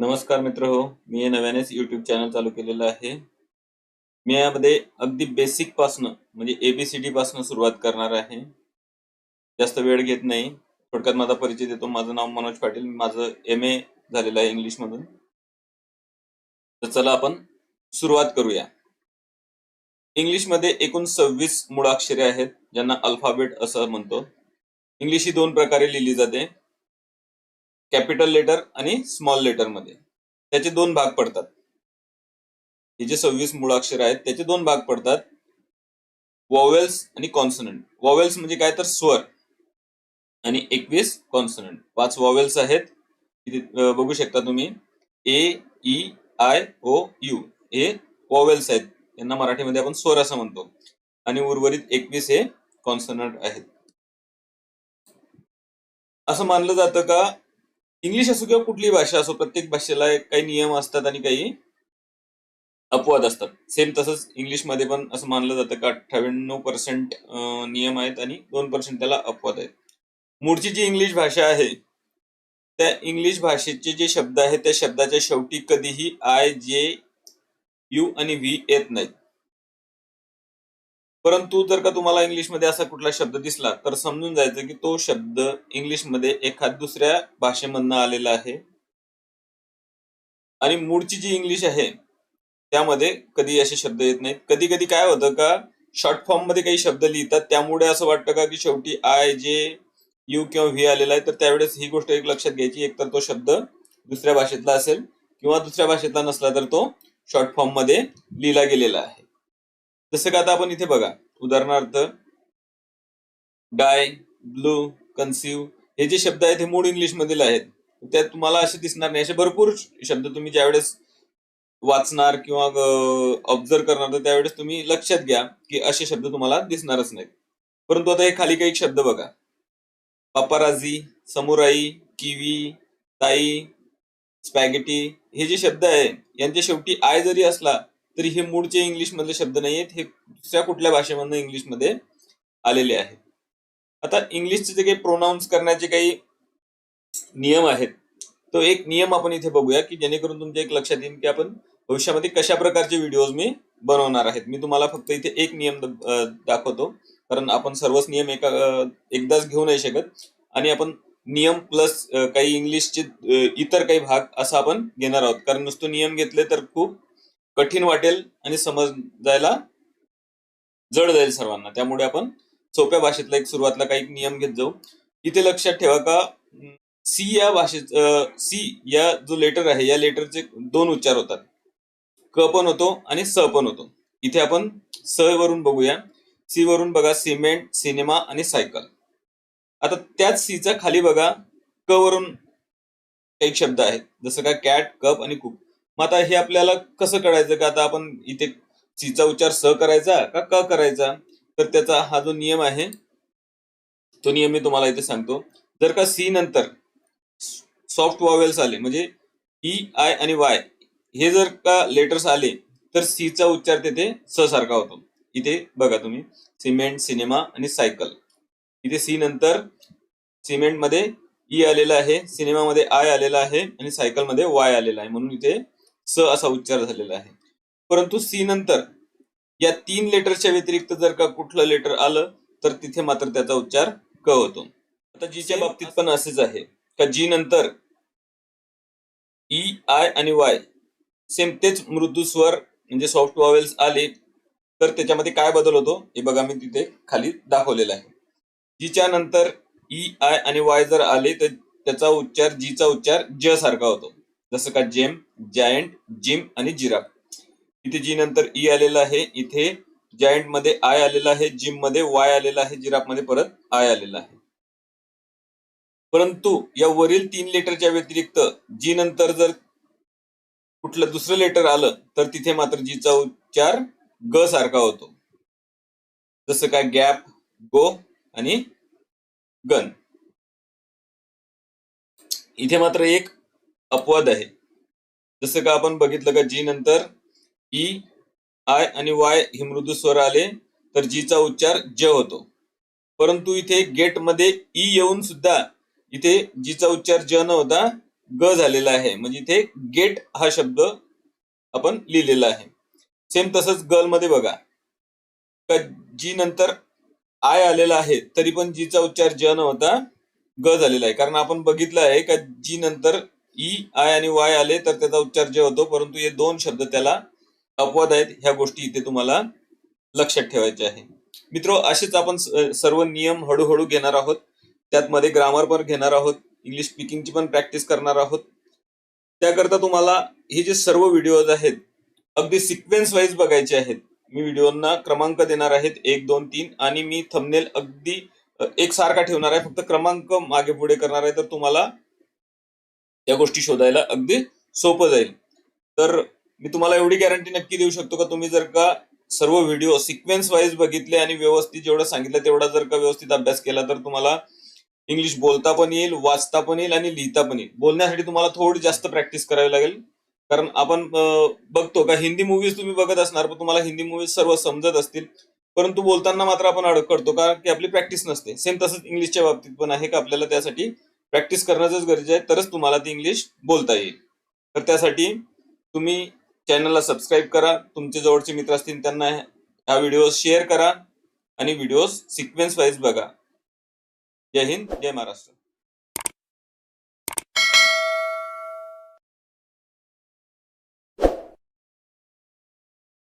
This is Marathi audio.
नमस्कार मित्र हो मी हे नव्यानेच युट्यूब चॅनल चालू केलेलं आहे. मी यामध्ये अगदी बेसिक पासनं म्हणजे एबीसीडी पासनं सुरुवात करणार आहे. जास्त वेळ घेत नाही. थोडक्यात माझा परिचय देतो माझं नाव मनोज पाटील. माझं एम ए झालेलं आहे इंग्लिश मधून तर चला आपण सुरुवात करूया. इंग्लिशमध्ये एकूण सव्वीस मुळाक्षरे आहेत ज्यांना अल्फाबेट असं म्हणतो. इंग्लिश ही दोन प्रकारे लिहिली जाते. कॅपिटल लेटर आणि स्मॉल लेटरमध्ये. त्याचे दोन भाग पडतात. हे जे सव्वीस मुळाक्षर आहेत त्याचे दोन भाग पडतात. वॉवेल्स आणि कॉन्सनंट वॉवेल्स म्हणजे काय तर स्वर. आणि एकवीस कॉन्सनंट पाच वॉवेल्स आहेत. बघू शकता तुम्ही. A E I O U हे वॉवेल्स आहेत. यांना मराठीमध्ये आपण स्वर असं म्हणतो. आणि उर्वरित एकवीस हे कॉन्सनंट आहेत. असं मानलं जातं का? इंग्लिश असो किंवा कुठलीही भाषा असो प्रत्येक भाषेला काही नियम असतात आणि काही अपवाद असतात. सेम तसंच इंग्लिशमध्ये पण असं मानलं जातं का अठ्ठ्याण्णव पर्सेंट नियम आहेत आणि दोन पर्सेंट त्याला अपवाद आहेत. मूळची जी इंग्लिश भाषा आहे त्या इंग्लिश भाषेचे जे शब्द आहेत त्या शब्दाच्या शेवटी कधीही आय जे यू आणि व्ही येत नाहीत. परंतु जर का तुम्हाला इंग्लिशमध्ये असा कुठला शब्द दिसला तर समजून जायचं की तो शब्द इंग्लिशमध्ये एखाद दुसऱ्या भाषेमधनं आलेला आहे. आणि मूळची जी इंग्लिश आहे त्यामध्ये कधी असे शब्द येत नाहीत. कधी कधी काय होतं का शॉर्ट फॉर्ममध्ये काही शब्द लिहितात त्यामुळे असं वाटतं का की शेवटी आय जे यू किंवा व्ही आलेला आहे. तर त्यावेळेस ही गोष्ट एक लक्षात घ्यायची एक तर तो शब्द दुसऱ्या भाषेतला असेल किंवा दुसऱ्या भाषेतला नसला तर तो शॉर्ट फॉर्ममध्ये लिहिला गेलेला आहे. जसं का आता आपण इथे बघा उदाहरणार्थ डाय ब्लू कन्सिव्ह हे जे शब्द आहेत हे मूळ इंग्लिश मधील आहेत. त्यात तुम्हाला असे दिसणार नाही. असे भरपूर शब्द तुम्ही ज्यावेळेस वाचणार किंवा ऑब्झर्व करणार तर त्यावेळेस तुम्ही लक्षात घ्या की असे शब्द तुम्हाला दिसणारच नाहीत. परंतु आता हे खाली काही शब्द बघा. पापाराझी समुराई किवी ताई स्पॅगेटी हे जे शब्द आहे यांच्या शेवटी आय जरी असला तरी हे मूळचे इंग्लिश मधले शब्द नाही आहेत हे दुसऱ्या कुठल्या भाषेमधनं इंग्लिशमध्ये आलेले आहेत? आता इंग्लिशचे जे काही प्रोनाऊन्स करण्याचे काही नियम आहेत तो एक नियम आपण इथे बघूया की जेणेकरून तुमच्या एक लक्षात येईल की आपण भविष्यामध्ये कशा प्रकारचे व्हिडिओज मी बनवणार आहेत. मी तुम्हाला फक्त इथे एक नियम दाखवतो कारण आपण सर्वच नियम एका एकदाच घेऊ नाही शकत. आणि आपण नियम प्लस काही इंग्लिशचे इतर काही भाग असं आपण घेणार आहोत. कारण नुसतं नियम घेतले तर खूप कठीण वाटेल आणि समजायला जड जाईल सर्वांना. त्यामुळे आपण सोप्या भाषेतला एक सुरुवातला काही नियम घेत जाऊ. इथे लक्षात ठेवा का सी या भाषेत सी या जो लेटर आहे या लेटरचे दोन उच्चार होतात. क पण होतो आणि स पण होतो. इथे आपण स वरून बघूया. सी वरून बघा सिमेंट सिनेमा आणि सायकल. आता त्याच सीचा खाली बघा. क वरून एक शब्द आहेत जसं का कॅट कप आणि कुक. मग आता हे आपल्याला कसं कळायचं? का आता आपण इथे सीचा उच्चार स करायचा का क करायचा? तर त्याचा हा जो नियम आहे तो नियम मी तुम्हाला इथे सांगतो. जर का सी नंतर सॉफ्ट वॉवेल्स आले म्हणजे ई आय आणि वाय हे जर का लेटर्स आले तर सीचा उच्चार तिथे स सारखा होतो. इथे बघा तुम्ही सिमेंट सिनेमा आणि सायकल. इथे सी नंतर सिमेंटमध्ये ई आलेला आहे सिनेमामध्ये आय आलेला आहे आणि सायकलमध्ये वाय आलेला आहे. म्हणून इथे स असा उच्चार झालेला आहे. परंतु सी नंतर या तीन लेटरच्या व्यतिरिक्त जर का कुठलं लेटर आलं तर तिथे मात्र त्याचा उच्चार क होतो. आता जीच्या बाबतीत पण असेच आहे का जी नंतर ई आय आणि वाय सेम तेच मृदू स्वर म्हणजे सॉफ्ट वॉवेल्स आले तर त्याच्यामध्ये काय बदल होतो हे बघा मी तिथे खाली दाखवलेलं आहे. जीच्या नंतर ई आय आणि वाय जर आले तर त्याचा उच्चार जीचा उच्चार ज सारखा होतो. जसं का जेम जायंट जिम आणि जिराफ. इथे जी नंतर ई आलेला आहे इथे जायंटमध्ये आय आलेला आहे जिममध्ये वाय आलेला आहे जिराफमध्ये परत आय आलेला आहे. परंतु या वरील तीन लेटरच्या व्यतिरिक्त जी नंतर जर कुठलं दुसरं लेटर आलं तर तिथे मात्र जीचा उच्चार ग सारखा होतो. जसं काय गॅप गो आणि गन. इथे मात्र एक अपवाद आहे. जसं का आपण बघितलं का जी नंतर ई आय आणि वाय हे मृदू स्वर आले तर जीचा उच्चार ज होतो. परंतु इथे गेटमध्ये ई येऊन सुद्धा इथे जीचा उच्चार ज न होता ग झालेला आहे. म्हणजे इथे गेट हा शब्द आपण लिहिलेला आहे. सेम तसंच गलमध्ये बघा. का जी नंतर आय आलेला आहे तरी पण जीचा उच्चार ज न होता ग झालेला आहे. कारण आपण बघितलं आहे का जी नंतर ई आय आणि वाय आले तर त्याचा उच्चार जे होतो परंतु हे दोन शब्द त्याला अपवाद आहेत ह्या गोष्टी इथे तुम्हाला लक्षात ठेवायच्या आहे. मित्र असेच आपण सर्व नियम हळूहळू घेणार आहोत. त्यात मध्ये ग्रामर पण घेणार आहोत. इंग्लिश स्पीकिंगची पण प्रॅक्टिस करणार आहोत. त्याकरता तुम्हाला हे जे सर्व व्हिडिओज आहेत अगदी सिक्वेन्स वाईज बघायचे आहेत. मी व्हिडिओना क्रमांक देणार आहेत एक दोन तीन आणि मी थंबनेल अगदी एक एकसारखा ठेवणार आहे. फक्त क्रमांक मागे पुढे करणार आहे तर तुम्हाला या गोष्टी शोधायला अगदी सोपं जाईल. तर मी तुम्हाला एवढी गॅरंटी नक्की देऊ शकतो का? तुम्ही जर का सर्व व्हिडिओ सिक्वेन्स वाईज बघितले आणि व्यवस्थित जेवढं सांगितलं तेवढा जर का व्यवस्थित अभ्यास केला तर तुम्हाला इंग्लिश बोलता पण येईल वाचता पण येईल आणि लिहिता पण येईल. बोलण्यासाठी तुम्हाला थोडी जास्त प्रॅक्टिस करावी लागेल. कारण आपण बघतो का हिंदी मूवीज तुम्ही बघत असणार पण तुम्हाला हिंदी मूवीज सर्व समजत असतील. परंतु बोलताना मात्र आपण अडकतो कारण की आपली प्रॅक्टिस नसते. सेम तसंच इंग्लिशच्या बाबतीत पण आहे का आपल्याला त्यासाठी प्रॅक्टिस करणंच गरजेचं आहे तरच तुम्हाला ती इंग्लिश बोलता येईल. तर त्यासाठी तुम्ही चॅनलला सबस्क्राईब करा तुमचे जवळचे मित्र असतील त्यांना हा व्हिडिओ शेअर करा आणि व्हिडिओज सिक्वेन्स वाईज बघा. जय हिंद जय महाराष्ट्र.